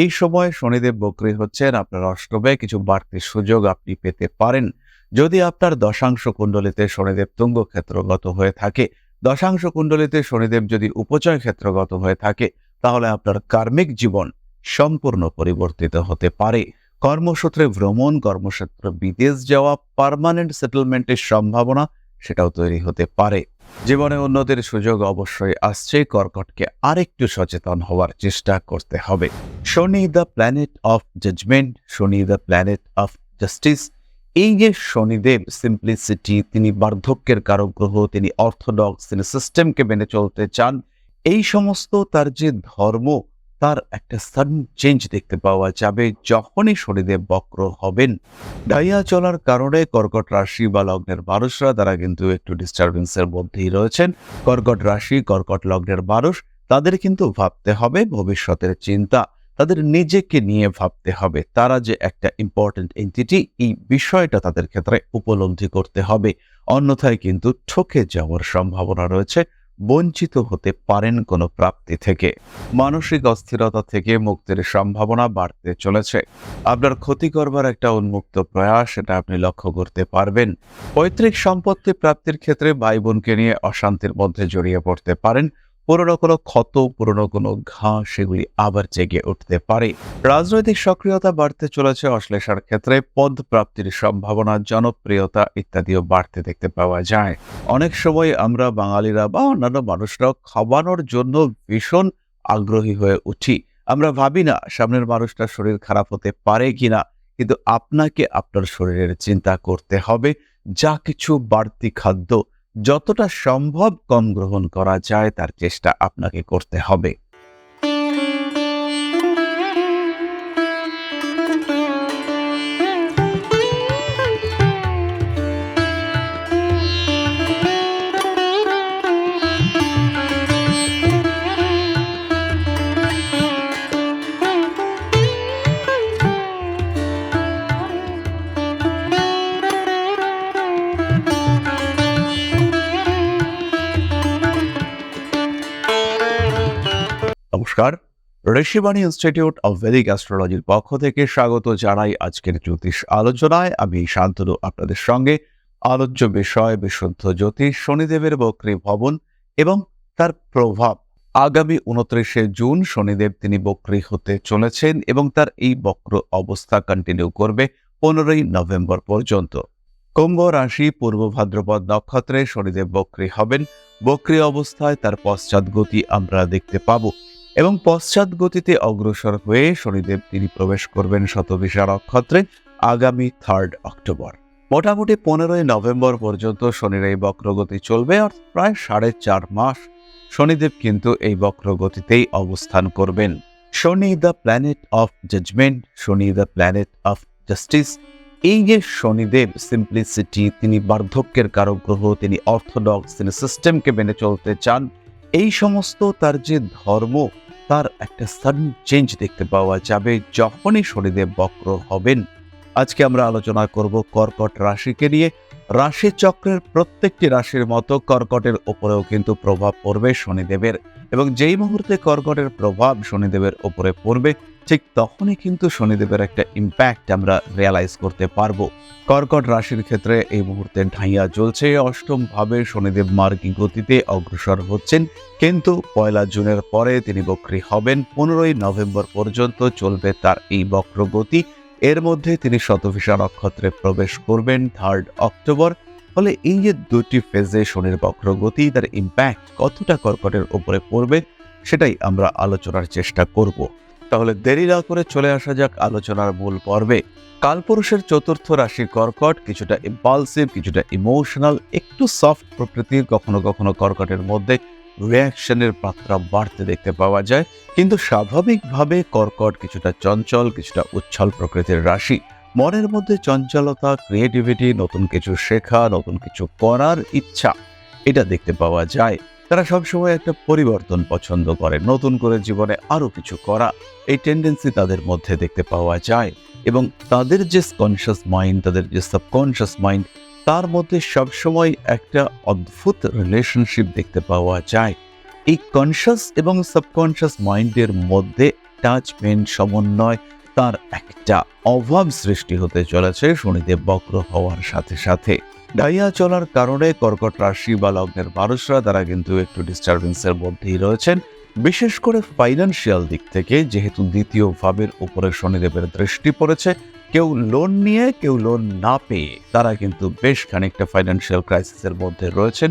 এই সময় শনিদেব বক্রী হচ্ছেন আপনার অষ্টমে, কিছু বাড়তি সুযোগ আপনি পেতে পারেন। যদি আপনার দশাংশ কুণ্ডলিতে শনিদেব তুঙ্গ ক্ষেত্রগত হয়ে থাকে, দশাংশ কুণ্ডলিতে শনিদেব যদি উপচয় ক্ষেত্রগত হয়ে থাকে, তাহলে আপনার কার্মিক জীবন সম্পূর্ণ পরিবর্তিত হতে পারে। কর্মসূত্রে ভ্রমণ কর্মক্ষেত্রে বিদেশ যাওয়া পার্মানেন্ট সেটেলমেন্টের সম্ভাবনা সেটাও তৈরি হতে পারে। জীবনে উন্নতির সুযোগ অবশ্যই আসছে কর্কটকে আরেকটু সচেতন হওয়ার চেষ্টা করতে হবে। Shani the planet of judgement, Shani the planet of justice. এই যে শনিদেব, সিম্পলিসিটি, তিনি বার্ধক্যের কারক গ্রহ, তিনি অর্থোডক্স, তিনি সিস্টেমকে মেনে চলতে চান, এই সমস্ত তার যে ধর্ম তার একটা সাডেন চেঞ্জ দেখতে পাওয়া যাবে যখনই শনিদেব বক্র হবেন। ডাইয়া চলার কারণে কর্কট রাশি বা লগ্নের মানুষরা, তারা কিন্তু একটু ডিস্টারবেন্সের মধ্যেই রয়েছেন। কর্কট রাশি, কর্কট লগ্নের মানুষ, তাদের কিন্তু ভাবতে হবে ভবিষ্যতের চিন্তা। তাদের নিজেকে নিয়ে ভাবতে হবে। তারা যে একটা ইম্পর্টেন্ট এন্টিটি এই বিষয়টা তাদের ক্ষেত্রে উপলব্ধি করতে হবে। অন্যথায় কিন্তু ঠকে যাওয়ার সম্ভাবনা রয়েছে। বঞ্চিত হতে পারেন কোনো প্রাপ্তি থেকে। মানসিক অস্থিরতা থেকে মুক্তির সম্ভাবনা বাড়তে চলেছে। আপনার ক্ষতি করবার একটা উন্মুক্ত প্রয়াস এটা আপনি লক্ষ্য করতে পারবেন। পৈতৃক সম্পত্তি প্রাপ্তির ক্ষেত্রে ভাই বোনকে নিয়ে অশান্তির মধ্যে জড়িয়ে পড়তে পারেন। পুরনো কোনো ক্ষত, পুরনো কোনো ঘা সেগুলি আবার জেগে উঠতে পারে। রাজনৈতিক সক্রিয়তা বাড়তে চলেছে অশ্লেষার ক্ষেত্রে, পদ প্রাপ্তির সম্ভাবনা, জনপ্রিয়তা ইত্যাদিও বাড়তে দেখতে পাওয়া যায়। অনেক সময় আমরা বাঙালিরা বা অন্যান্য মানুষরাও খাওয়ানোর জন্য ভীষণ আগ্রহী হয়ে উঠি। আমরা ভাবি না, সামনের মানুষটার শরীর খারাপ হতে পারে কিনা, কিন্তু আপনাকে আপনার শরীরের চিন্তা করতে হবে, যা কিছু বাড়তি খাদ্য যতটা সম্ভব কম গ্রহণ করা যায় তার চেষ্টা আপনাকে করতে হবে। ঋষিবাণী ইনস্টিটিউট অব ভেদিক অ্যাস্ট্রোলজির পক্ষ থেকে স্বাগত জানাই আজকের জ্যোতিষ আলোচনায়। আমি শান্তনু, আপনাদের সঙ্গে আলোচ্য বিষয় বিশুদ্ধ জ্যোতিষ, শনিদেবের বক্রী ভবন এবং তার প্রভাব। আগামী উনত্রিশে জুন শনিদেব তিনি বক্রী হতে চলেছেন এবং তার এই বক্র অবস্থা কন্টিনিউ করবে পনেরোই নভেম্বর পর্যন্ত। কুম্ভ রাশি, পূর্ব ভাদ্রপদ নক্ষত্রে শনিদেব বক্রী হবেন। বক্রী অবস্থায় তার পশ্চাৎ গতি আমরা দেখতে পাবো। এবং পশ্চাৎ গতিতে অগ্রসর হয়ে শনিদেব তিনি প্রবেশ করবেন শতবিশা নক্ষত্রে আগামী থার্ড অক্টোবর মোটামুটি পনেরোই নভেম্বর পর্যন্ত শনির এই বক্রগতি চলবে, আর প্রায় সাড়ে চার মাস শনিদেব কিন্তু এই বক্রগতিতেই অবস্থান করবেন। Shani the planet of judgement Shani the planet of justice এই যে শনিদেব সিম্পলিসিটি তিনি বার্ধক্যের কারক গ্রহ, তিনি অর্থোডক্স তিনি সিস্টেমকে মেনে চলতে চান, এই সমস্ত তার যে ধর্ম তার একটা সাডেন চেঞ্জ দেখতে পাওয়া যাবে যখনই শনিদেব বক্র হবেন। আজকে আমরা আলোচনা করব কর্কট রাশিকে নিয়ে। রাশি চক্রের প্রত্যেকটি রাশির মতো কর্কটের ওপরেও কিন্তু প্রভাব পড়বে শনিদেবের এবং যেই মুহূর্তে কর্কটের প্রভাব শনিদেবের ওপরে পড়বে ঠিক তখনই কিন্তু শনিদেবের একটা ইম্প্যাক্ট আমরা রিয়ালাইজ করতে পারব। কর্কট রাশির ক্ষেত্রে এই মুহূর্তে ঢাইয়া চলছে অষ্টম ভাবে শনিদেব মার্গী গতিতে অগ্রসর হচ্ছেন। কিন্তু পয়লা জুনের পরে তিনি বক্রী হবেন। পনেরোই নভেম্বর পর্যন্ত চলবে তার এই বক্রগতি। এর মধ্যে তিনি শতভিষা নক্ষত্রে প্রবেশ করবেন থার্ড অক্টোবর। ফলে এই যে দুটি ফেজে শনির বক্রগতি, তার ইম্প্যাক্ট কতটা কর্কটের উপরে পড়বে, সেটাই আমরা আলোচনার চেষ্টা করব। তাহলে দেরি না করে চলে আসা যাক আলোচনার মূল পর্বে। কালপুরুষের চতুর্থ রাশি কর্কট, কিছুটা ইম্পালসিভ কিছুটা ইমোশনাল একটু সফট প্রকৃতির, কখনো কখনো কর্কটের মধ্যে রিয়াকশনের মাত্রা বাড়তে দেখতে পাওয়া যায়। কিন্তু স্বাভাবিকভাবে কর্কট কিছুটা চঞ্চল, কিছুটা উচ্ছল প্রকৃতির রাশি। মনের মধ্যে চঞ্চলতা ক্রিয়েটিভিটি নতুন কিছু শেখা, নতুন কিছু করার ইচ্ছা, এটা দেখতে পাওয়া যায়। তারা সবসময় একটা পরিবর্তন পছন্দ করে, নতুন করে জীবনে আরও কিছু করা। এই টেন্ডেন্সি তাদের মধ্যে দেখতে পাওয়া যায় এবং তাদের যে কনসিয়াস মাইন্ড তাদের যে সাবকনসিয়াস মাইন্ড তার মধ্যে সবসময় একটা অদ্ভুত রিলেশনশিপ দেখতে পাওয়া যায়। এই কনসিয়াস এবং সাবকনসিয়াস মাইন্ডের মধ্যে অ্যাটাচমেন্ট সমন্বয়, তার একটা অভাব সৃষ্টি হতে চলেছে, শনিদেব বক্র হওয়ার সাথে সাথে। ডাইয়া চলার কারণে কর্কট রাশি বা লগ্নের মানুষরা তারা কিন্তু একটু ডিস্টারবেন্সের মধ্যেই রয়েছেন। বিশেষ করে ফাইন্যান্সিয়াল দিক থেকে যেহেতু দ্বিতীয় ভাবের উপরে শনিদেবের দৃষ্টি পড়েছে, কেউ লোন নিয়ে, কেউ লোন না পেয়ে তারা কিন্তু বেশ খানিকটা ফাইন্যান্সিয়াল ক্রাইসিসের মধ্যে রয়েছেন।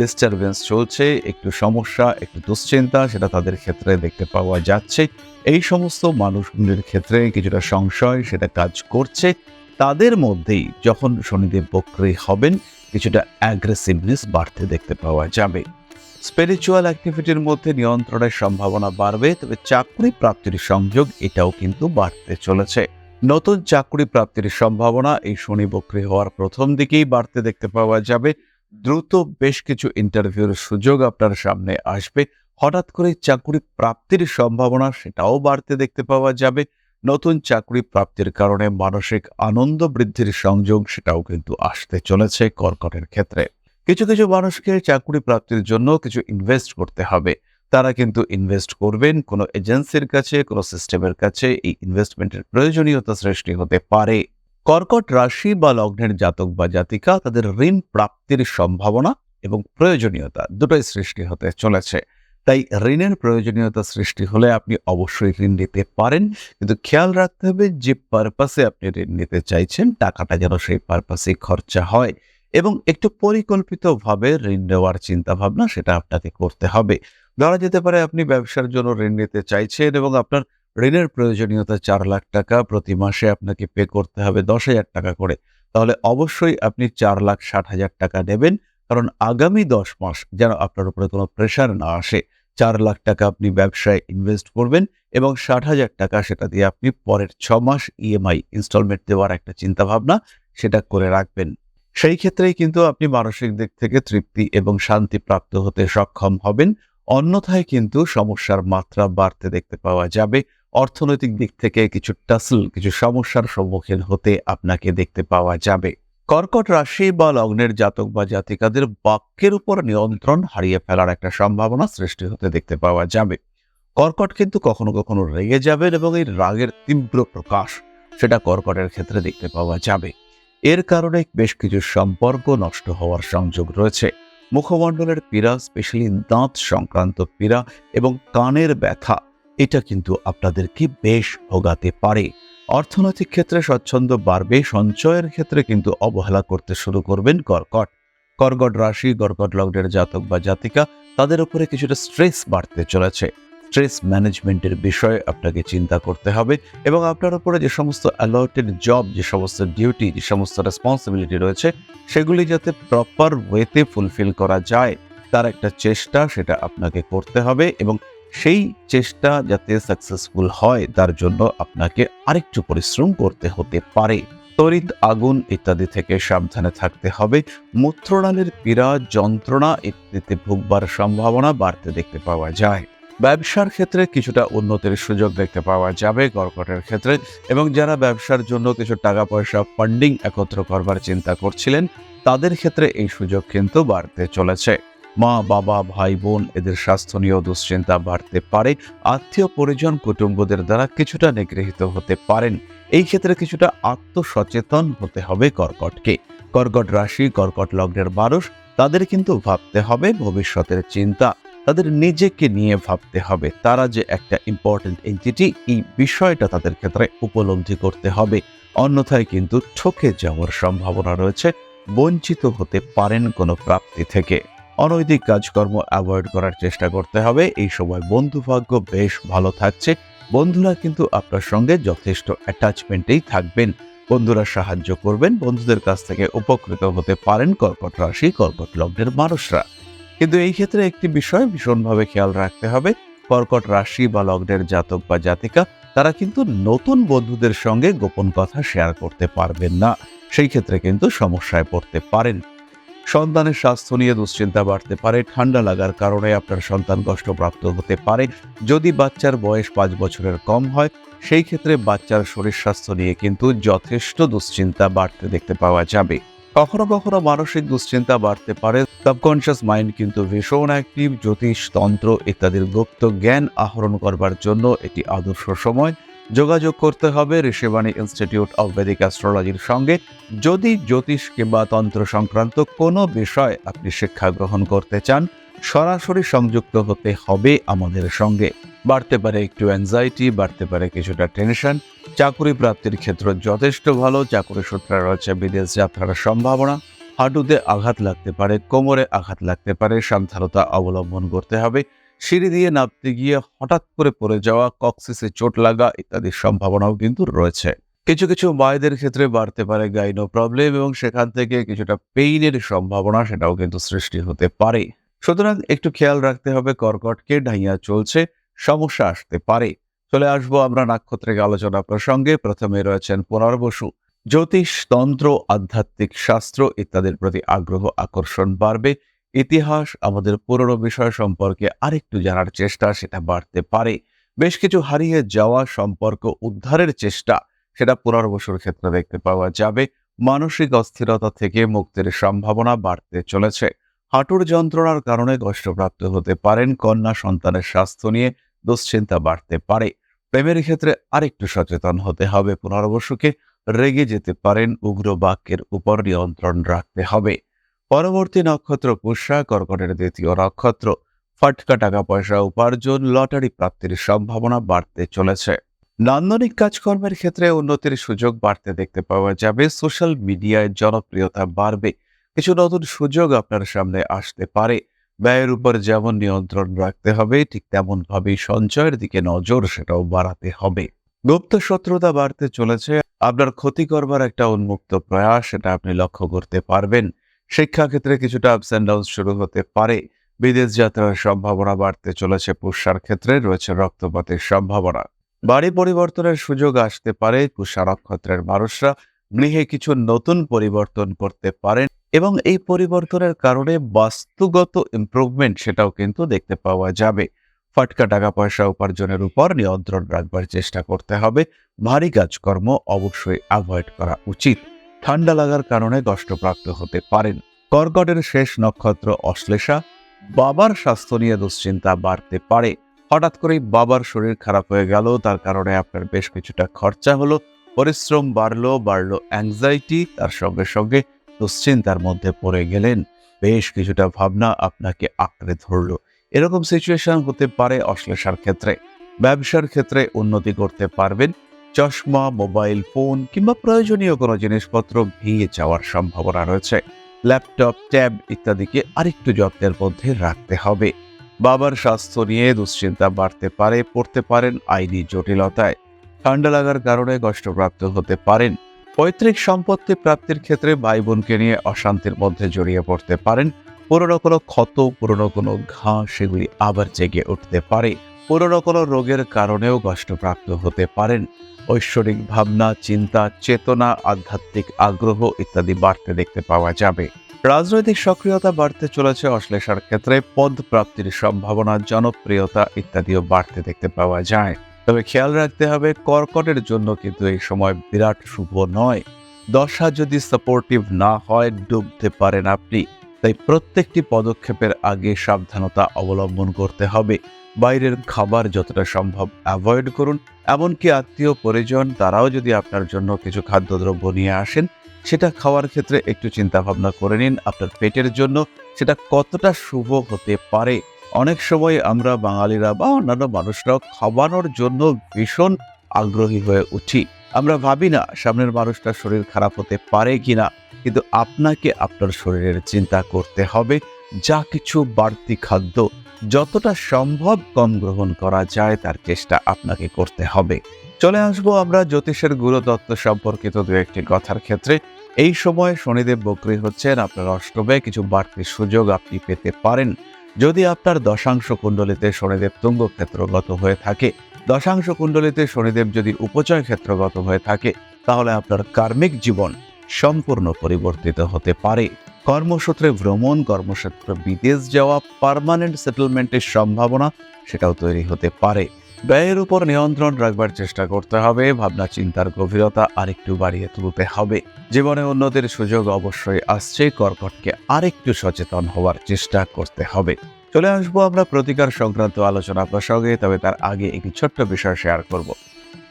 ডিস্টারবেন্স চলছে, একটু সমস্যা, একটু দুশ্চিন্তা সেটা তাদের ক্ষেত্রে দেখতে পাওয়া যাচ্ছে। এই সমস্ত মানুষগুলির ক্ষেত্রে কিছুটা সংশয়, সেটা কাজ করছে। তাদের মধ্যেই যখন শনিদেব বক্রী হবেন, কিছুটা অ্যাগ্রেসিভনেস বাড়তে দেখতে পাওয়া যাবে। স্পিরিচুয়াল অ্যাক্টিভিটির মধ্যে নিয়ন্ত্রণের সম্ভাবনা বাড়বে, তবে চাকরি প্রাপ্তির সংযোগ এটাও কিন্তু বাড়তে চলেছে। নতুন চাকরি প্রাপ্তির সম্ভাবনা এই শনি বক্রী হওয়ার প্রথম দিকেই বাড়তে দেখতে পাওয়া যাবে। দ্রুত বেশ কিছু ইন্টারভিউর সুযোগ আপনার সামনে আসবে। হঠাৎ করে চাকরি প্রাপ্তির সম্ভাবনা সেটাও বাড়তে দেখতে পাওয়া যাবে। নতুন চাকরি প্রাপ্তির কারণে মানসিক আনন্দ বৃদ্ধির সংযোগ সেটাও কিন্তু আসতে চলেছে কর্কটের ক্ষেত্রে। কিছু কিছু মানুষকে চাকরি প্রাপ্তির জন্য কিছু ইনভেস্ট করতে হবে। তারা কিন্তু ইনভেস্ট করবেন কোনো এজেন্সির কাছে, কোনো সিস্টেমের কাছে। এই ইনভেস্টমেন্টের প্রয়োজনীয়তা সৃষ্টি হতে পারে। কর্কট রাশি বা লগ্নের জাতক বা জাতিকা, তাদের ঋণ প্রাপ্তির সম্ভাবনা এবং প্রয়োজনীয়তা দুটোই সৃষ্টি হতে চলেছে। তাই ঋণের প্রয়োজনীয়তা সৃষ্টি হলে আপনি অবশ্যই ঋণ নিতে পারেন। কিন্তু খেয়াল রাখতে হবে যে পারপাসে আপনি ঋণ নিতে চাইছেন, টাকাটা যেন সেই পারপাসে খরচা হয়। এবং একটু পরিকল্পিতভাবে ঋণ নেওয়ার চিন্তা ভাবনা সেটা আপনাকে করতে হবে। ধরা যেতে পারে আপনি ব্যবসার জন্য ঋণ নিতে চাইছেন এবং আপনার ঋণের প্রয়োজনীয়তা চার লাখ টাকা প্রতি মাসে আপনাকে পে করতে হবে দশ হাজার টাকা করে। তাহলে অবশ্যই আপনি চার লাখ ষাট হাজার টাকা নেবেন। কারণ আগামী দশ মাস যেন আপনার উপরে কোনো প্রেশার না আসে। চার লাখ টাকা আপনি ব্যবসায় ইনভেস্ট করবেন এবং ষাট হাজার টাকা সেটা দিয়ে আপনি পরের ছ মাস ইএমআই ইনস্টলমেন্ট দেওয়ার একটা চিন্তাভাবনা সেটা করে রাখবেন। সেই ক্ষেত্রেই কিন্তু আপনি মানসিক দিক থেকে তৃপ্তি এবং শান্তি প্রাপ্ত হতে সক্ষম হবেন। অন্যথায় কিন্তু সমস্যার মাত্রা বাড়তে দেখতে পাওয়া যাবে। অর্থনৈতিক দিক থেকে কিছু টাসল, কিছু সমস্যার সম্মুখীন হতে আপনাকে দেখতে পাওয়া যাবে। কর্কট রাশি বা লগ্নের জাতক বা জাতিকাদের বাক্যের উপর নিয়ন্ত্রণ হারিয়ে ফেলার একটা সম্ভাবনা সৃষ্টি হতে দেখতে পাওয়া যাবে। কর্কট কিন্তু কখনো কখনো রেগে যাবেন এবং এই রাগের তীব্র প্রকাশ সেটা কর্কটের ক্ষেত্রে দেখতে পাওয়া যাবে। এর কারণে বেশ কিছু সম্পর্ক নষ্ট হওয়ার সংযোগ রয়েছে। মুখমণ্ডলের পীড়া, স্পেশালি দাঁত সংক্রান্ত পীড়া এবং কানের ব্যথা, এটা কিন্তু আপনাদেরকে বেশ ভোগাতে পারে। অর্থনৈতিক ক্ষেত্রে স্বচ্ছন্দ বাড়বে, সঞ্চয়ের ক্ষেত্রে কিন্তু অবহেলা করতে শুরু করবেন কর্কট। কর্কট রাশি, কর্কট লগ্নের জাতক বা জাতিকা, তাদের উপরে কিছুটা স্ট্রেস বাড়তে চলেছে। স্ট্রেস ম্যানেজমেন্টের বিষয়ে আপনাকে চিন্তা করতে হবে এবং আপনার উপরে যে সমস্ত অ্যালার্টেড জব যে সমস্ত ডিউটি যে সমস্ত রেসপন্সিবিলিটি রয়েছে, সেগুলি যাতে প্রপার ওয়েতে ফুলফিল করা যায়, তার একটা চেষ্টা সেটা আপনাকে করতে হবে এবং সেই চেষ্টা যাতে সাকসেসফুল হয়, তার জন্য আপনাকে আরেকটু পরিশ্রম করতে হতে পারে। তড়িৎ আগুন ইত্যাদি থেকে সাবধানে থাকতে হবে। মূত্রনালীর পীড়া, যন্ত্রণা ইত্যাদিতে ভুগবার সম্ভাবনা বাড়তে দেখতে পাওয়া যায়। ব্যবসার ক্ষেত্রে কিছুটা উন্নতির সুযোগ দেখতে পাওয়া যাবে কর্কটের ক্ষেত্রে এবং যারা ব্যবসার জন্য কিছু টাকা পয়সা ফান্ডিং একত্র করবার চিন্তা করছিলেন, তাদের ক্ষেত্রে এই সুযোগ কিন্তু বাড়তে চলেছে। মা, বাবা, ভাই, বোন, এদের স্বাস্থ্য নিয়েও দুশ্চিন্তা বাড়তে পারে। আত্মীয় পরিজন, কুটুম্বদের দ্বারা কিছুটা নিগৃহীত হতে পারেন। এই ক্ষেত্রে কিছুটা আত্মসচেতন হতে হবে কর্কটকে। কর্কট রাশি, কর্কট লগ্নের মানুষ, তাদের কিন্তু ভাবতে হবে ভবিষ্যতের চিন্তা। তাদের নিজেকে নিয়ে ভাবতে হবে। তারা যে একটা ইম্পর্টেন্ট এন্টিটি এই বিষয়টা তাদের ক্ষেত্রে উপলব্ধি করতে হবে। অন্যথায় কিন্তু ঠকে যাওয়ার সম্ভাবনা রয়েছে। বঞ্চিত হতে পারেন কোনো প্রাপ্তি থেকে। অনৈতিক কাজকর্ম অ্যাভয়েড করার চেষ্টা করতে হবে। এই সময় বন্ধু ভাগ্য বেশ ভালো থাকছে। বন্ধুরা কিন্তু আপনার সঙ্গে যথেষ্ট অ্যাটাচমেন্টেই থাকবেন। বন্ধুরা সাহায্য করবেন, বন্ধুদের কাছ থেকে উপকৃত হতে পারেন কর্কট রাশি, কর্কট লগ্নের মানুষরা। কিন্তু এই ক্ষেত্রে একটি বিষয় ভীষণভাবে খেয়াল রাখতে হবে। কর্কট রাশি বা লগ্নের জাতক বা জাতিকা, তারা কিন্তু নতুন বন্ধুদের সঙ্গে গোপন কথা শেয়ার করতে পারবেন না। সেই ক্ষেত্রে কিন্তু সমস্যায় পড়তে পারেন। সন্তানের স্বাস্থ্য নিয়ে দুশ্চিন্তা বাড়তে পারে, ঠান্ডা লাগার কারণে আপনার সন্তান কষ্টপ্রাপ্ত হতে পারে। যদি বাচ্চার বয়স পাঁচ বছরের কম হয়, সেই ক্ষেত্রে বাচ্চার শরীর স্বাস্থ্য নিয়ে কিন্তু যথেষ্ট দুশ্চিন্তা বাড়তে দেখতে পাওয়া যাবে। কখনো কখনো মানসিক দুশ্চিন্তা বাড়তে পারে সাবকনশিয়াস মাইন্ড কিন্তু ভীষণ অ্যাক্টিভ জ্যোতিষ, তন্ত্র ইত্যাদির গুপ্ত জ্ঞান আহরণ করবার জন্য এটি আদর্শ সময়। যোগাযোগ করতে হবে ঋষিবাণী ইনস্টিটিউট অব ভেদিক অ্যাস্ট্রোলজির সঙ্গে। যদি জ্যোতিষ কিংবা তন্ত্র সংক্রান্ত কোনো বিষয় আপনি শিক্ষা গ্রহণ করতে চান, সরাসরি সংযুক্ত হতে হবে আমাদের সঙ্গে। বাড়তে পারে একটু অ্যাংজাইটি বাড়তে পারে কিছুটা টেনশন চাকরি প্রাপ্তির ক্ষেত্র যথেষ্ট ভালো, চাকরি সূত্রে রয়েছে বিদেশ যাত্রার সম্ভাবনা। হাঁটুতে আঘাত লাগতে পারে, কোমরে আঘাত লাগতে পারে, সাবধানতা অবলম্বন করতে হবে। সিঁড়ি দিয়ে নামতে গিয়ে হঠাৎ করে পড়ে যাওয়া কক্সিসে চোট লাগা ইত্যাদির সম্ভাবনাও কিন্তু রয়েছে। কিছু কিছু মায়েদের ক্ষেত্রে বাড়তে পারে গাইনো প্রবলেম এবং সেখান থেকে কিছুটা পেইনের সম্ভাবনা সেটাও কিন্তু সৃষ্টি হতে পারে। সুতরাং একটু খেয়াল রাখতে হবে, কর্কটকে ঢাইয়া চলছে, সমস্যা আসতে পারে। চলে আসব আমরা নাক্ষত্রিক আলোচনা প্রসঙ্গে, প্রথমে রয়েছেন পুনর্বসু। জ্যোতিষ, তন্ত্র, আধ্যাত্মিক শাস্ত্র ইত্যাদির প্রতি আগ্রহ, আকর্ষণ বাড়বে। ইতিহাস আমাদের পুরনো বিষয় সম্পর্কে আরেকটু জানার চেষ্টা, সেটা বাড়তে পারে। বেশ কিছু হারিয়ে যাওয়া সম্পর্ক উদ্ধারের চেষ্টা, সেটা পুনর্বসুর ক্ষেত্রে দেখতে পাওয়া যাবে। মানসিক অস্থিরতা থেকে মুক্তির সম্ভাবনা বাড়তে চলেছে। হাঁটুর যন্ত্রণার কারণে কষ্টপ্রাপ্ত হতে পারেন, কন্যা সন্তানের স্বাস্থ্য নিয়ে দুশ্চিন্তা বাড়তে পারে। প্রেমের ক্ষেত্রে আরেকটু সচেতন হতে হবে পুনর্বসুকে রেগে যেতে পারেন, উগ্র বাক্যের উপর নিয়ন্ত্রণ রাখতে হবে। পরবর্তী নক্ষত্র পুষ্যা, কর্কটের দ্বিতীয় নক্ষত্র। ফাটকা টাকা পয়সা উপার্জন, লটারি প্রাপ্তির সম্ভাবনা বাড়তে চলেছে। নান্দনিক কাজকর্মের ক্ষেত্রে উন্নতির সুযোগ বাড়তে দেখতে পাওয়া যাবে। সোশ্যাল মিডিয়ায় জনপ্রিয়তা বাড়বে। কিছু নতুন সুযোগ আপনার সামনে আসতে পারে। ব্যয়ের উপর যেমন নিয়ন্ত্রণ রাখতে হবে, ঠিক তেমন ভাবেই সঞ্চয়ের দিকে নজর সেটাও বাড়াতে হবে। গুপ্ত শত্রুতা বাড়তে চলেছে। আপনার ক্ষতি করবার একটা উন্মুক্ত প্রয়াস, সেটা আপনি লক্ষ্য করতে পারবেন। শিক্ষাক্ষেত্রে কিছুটা আপস অ্যান্ড ডাউন শুরু হতে পারে। বিদেশ যাত্রার সম্ভাবনা বাড়তে চলেছে পুষ্যার ক্ষেত্রে রয়েছে রক্তপাতের সম্ভাবনা। বাড়ি পরিবর্তনের সুযোগ আসতে পারে পুষ্যা নক্ষত্রের মানুষরা গৃহে কিছু নতুন পরিবর্তন করতে পারেন এবং এই পরিবর্তনের কারণে বাস্তুগত ইমপ্রুভমেন্ট সেটাও কিন্তু দেখতে পাওয়া যাবে। ফাটকা টাকা পয়সা উপার্জনের উপর নিয়ন্ত্রণ রাখবার চেষ্টা করতে হবে। ভারী কাজকর্ম অবশ্যই অ্যাভয়েড করা উচিত। ঠান্ডা লাগার কারণে কষ্টপ্রাপ্ত হতে পারেন। কর্কটের শেষ নক্ষত্র অশ্লেষা, বাবার স্বাস্থ্য নিয়ে দুশ্চিন্তা বাড়তে পারে। হঠাৎ করেই বাবার শরীর খারাপ হয়ে গেল, তার কারণে আপনার বেশ কিছুটা খরচা হলো। পরিশ্রম বাড়লো বাড়লো অ্যাংজাইটি তার সঙ্গে সঙ্গে দুশ্চিন্তার মধ্যে পড়ে গেলেন। বেশ কিছুটা ভাবনা আপনাকে আঁকড়ে ধরলো। এরকম সিচুয়েশন হতে পারে অশ্লেষার ক্ষেত্রে। ব্যবসার ক্ষেত্রে উন্নতি করতে পারবেন। চশমা, মোবাইল ফোন কিংবা প্রয়োজনীয় কোনো জিনিসপত্র ভেঙে যাওয়ার সম্ভাবনা রয়েছে। ল্যাপটপ, ট্যাব ইত্যাদিকে আরেকটু যত্নের মধ্যে রাখতে হবে। বাবার স্বাস্থ্য নিয়ে দুশ্চিন্তা বাড়তে পারে, পড়তে পারেন আইনি জটিলতায়। ঠান্ডা লাগার কারণে কষ্টপ্রাপ্ত হতে পারেন। পৈতৃক সম্পত্তি প্রাপ্তির ক্ষেত্রে ভাই বোনকে নিয়ে অশান্তির মধ্যে জড়িয়ে পড়তে পারেন। পুরনো কোনো ক্ষত, পুরনো কোনো ঘা সেগুলি আবার জেগে উঠতে পারে। পুরনো কোনো রোগের কারণেও কষ্টপ্রাপ্ত হতে পারেন। ঐশ্বরিক ভাবনা, চিন্তা, চেতনা, আধ্যাত্মিক আগ্রহ ইত্যাদি বাড়তে দেখতে পাওয়া যাবে। রাজনৈতিক সক্রিয়তা বাড়তে চলেছে অশ্লেষার ক্ষেত্রে পদ প্রাপ্তির সম্ভাবনা, জনপ্রিয়তা ইত্যাদিও বাড়তে দেখতে পাওয়া যায়। তবে খেয়াল রাখতে হবে, কর্কটের জন্য কিন্তু এই সময় বিরাট শুভ নয়। দশা যদি সাপোর্টিভ না হয়, ডুবতে পারেন আপনি। তাই প্রত্যেকটি পদক্ষেপের আগে সাবধানতা অবলম্বন করতে হবে। বাইরের খাবার যতটা সম্ভব অ্যাভয়েড করুন, এমনকি আত্মীয় পরিজন তারাও যদি আপনার জন্য কিছু খাদ্যদ্রব্য নিয়ে আসেন, সেটা খাওয়ার ক্ষেত্রে একটু চিন্তা ভাবনা করে নিন আপনার পেটের জন্য, সেটা কতটা শুভ হতে পারে। অনেক সময় আমরা বাঙালিরা বা অন্যান্য মানুষরাও খাওয়ানোর জন্য ভীষণ আগ্রহী হয়ে উঠি। আমরা ভাবি না সামনের মানুষটার শরীর খারাপ হতে পারে কি না কিন্তু আপনাকে আপনার শরীরের চিন্তা করতে হবে। যা কিছু বাড়তি খাদ্য, যতটা সম্ভব কম গ্রহণ করা যায় তার চেষ্টা আপনাকে করতে হবে। চলে আসব আমরা জ্যোতিষের গুরুতত্ত্ব সম্পর্কিত দু একটি কথার ক্ষেত্রে। এই সময় শনিদেব বক্রী হচ্ছেন, আপনার অষ্টমে কিছু বাড়তি সুযোগ আপনি পেতে পারেন। যদি আপনার দশাংশ কুণ্ডলিতে শনিদেব তুঙ্গ ক্ষেত্রগত হয়ে থাকে দশাংশ কুণ্ডলিতে শনিদেব যদি উপচয় ক্ষেত্রগত হয়ে থাকে, তাহলে আপনার কার্মিক জীবন সম্পূর্ণ পরিবর্তিত হতে পারে। কর্মসূত্রে ভ্রমণ কর্মক্ষেত্রে বিদেশ যাওয়া, পার্মানেন্ট সেটেলমেন্টের সম্ভাবনা সেটাও তৈরি হতে পারে। ব্যয়ের উপর নিয়ন্ত্রণ রাখবার চেষ্টা করতে হবে, ভাবনা চিন্তার গভীরতা আরেকটু বাড়িয়ে তুলতে হবে। জীবনে উন্নতির সুযোগ অবশ্যই আসছে, কর্কটকে আরেকটু সচেতন হওয়ার চেষ্টা করতে হবে। চলে আসব আমরা প্রতিকার সংক্রান্ত আলোচনা প্রসঙ্গে, তবে তার আগে একটি ছোট্ট বিষয় শেয়ার করব।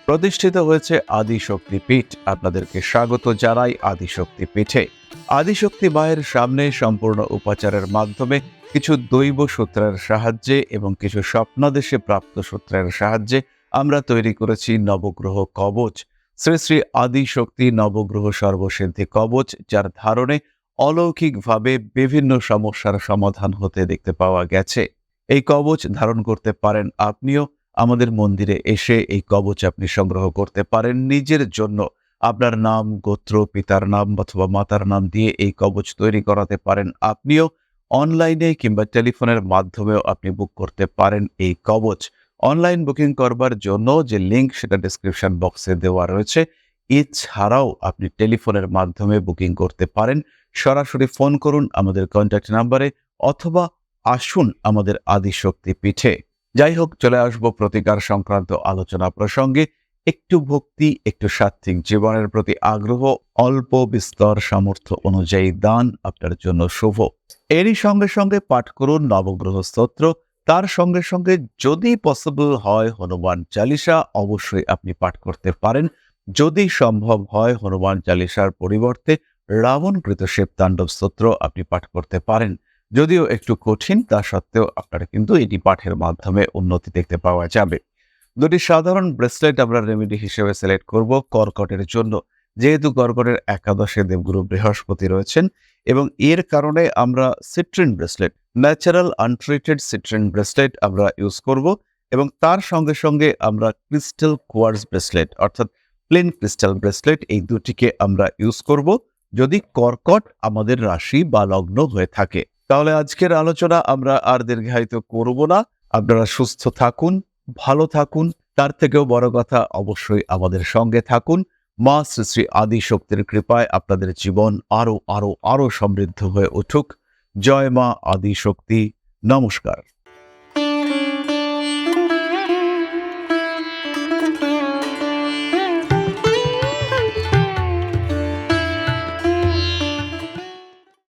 প্রতিষ্ঠিত হয়েছে আদিশক্তি পীঠ। আপনাদেরকে স্বাগত জানাই আদিশক্তি পীঠে। আদিশক্তি মায়ের সামনে সম্পূর্ণ উপাচারের মাধ্যমে কিছু দৈব সূত্রের সাহায্যে এবং কিছু স্বপ্নাদেশে প্রাপ্ত সূত্রের সাহায্যে আমরা তৈরি করেছি নবগ্রহ কবচ। শ্রী শ্রী আদি শক্তি নবগ্রহ সর্বসিদ্ধি কবচ, যার ধারণে অলৌকিকভাবে বিভিন্ন সমস্যার সমাধান হতে দেখতে পাওয়া গেছে। এই কবচ ধারণ করতে পারেন আপনিও। আমাদের মন্দিরে এসে এই কবচ আপনি সংগ্রহ করতে পারেন নিজের জন্য। আপনার নাম, গোত্র, পিতার নাম অথবা মাতার নাম দিয়ে এই কবচ তৈরি করাতে পারেন আপনিও। অনলাইনে কিংবা টেলিফোনের মাধ্যমেও আপনি বুক করতে পারেন এই কবচ। অনলাইন বুকিং করবার জন্য যে লিংক সেটা ডিসক্রিপশন বক্সে দেওয়া রয়েছে। এছাড়াও আপনি টেলিফোনের মাধ্যমে বুকিং করতে পারেন। সরাসরি ফোন করুন আমাদের কন্ট্যাক্ট নাম্বারে অথবা আসুন আমাদের আদিশক্তি পিঠে। যাই হোক, চলে আসব প্রতিকার সংক্রান্ত আলোচনা প্রসঙ্গে। একটু ভক্তি, একটু সাত্ত্বিক জীবনের প্রতি আগ্রহ, অল্প বিস্তর সামর্থ্য অনুযায়ী দান আপনার জন্য শুভ। এরই সঙ্গে সঙ্গে পাঠ করুন নবগ্রহ স্তোত্র। তার সঙ্গে সঙ্গে যদি পসিবল হয় হনুমান চালিসা অবশ্যই আপনি পাঠ করতে পারেন। যদি সম্ভব হয় হনুমান চালিসার পরিবর্তে রাবণকৃত শিব তাণ্ডব স্তোত্র আপনি পাঠ করতে পারেন। যদিও একটু কঠিন, তা সত্ত্বেও আপনারা কিন্তু এটি পাঠের মাধ্যমে উন্নতি দেখতে পাওয়া যাবে। দুটি সাধারণ ব্রেসলেট আমরা রেমেডি হিসেবে সিলেক্ট করব কর্কটের জন্য। যেহেতু কর্কটের একাদশে দেবগুরু বৃহস্পতি রয়েছেন এবং এর কারণে আমরা citrine bracelet natural untreated citrine bracelet আমরা ইউজ করব এবং তার সঙ্গে সঙ্গে আমরা ক্রিস্টাল কোয়ার্স ব্রেসলেট, অর্থাৎ প্লেন ক্রিস্টাল ব্রেসলেট এই দুটিকে আমরা ইউজ করব। যদি কর্কট আমাদের রাশি বা লগ্ন হয়ে থাকে। তাহলে আজকের আলোচনা আমরা আর দীর্ঘায়িত করব না। আপনারা সুস্থ থাকুন, ভালো থাকুন। তার থেকেও বড় কথা, অবশ্যই আমাদের সঙ্গে থাকুন। মা শ্রী শ্রী আদি শক্তির কৃপায় আপনাদের জীবন আরও আরও আরও সমৃদ্ধ হয়ে উঠুক। জয় মা আদি শক্তি নমস্কার।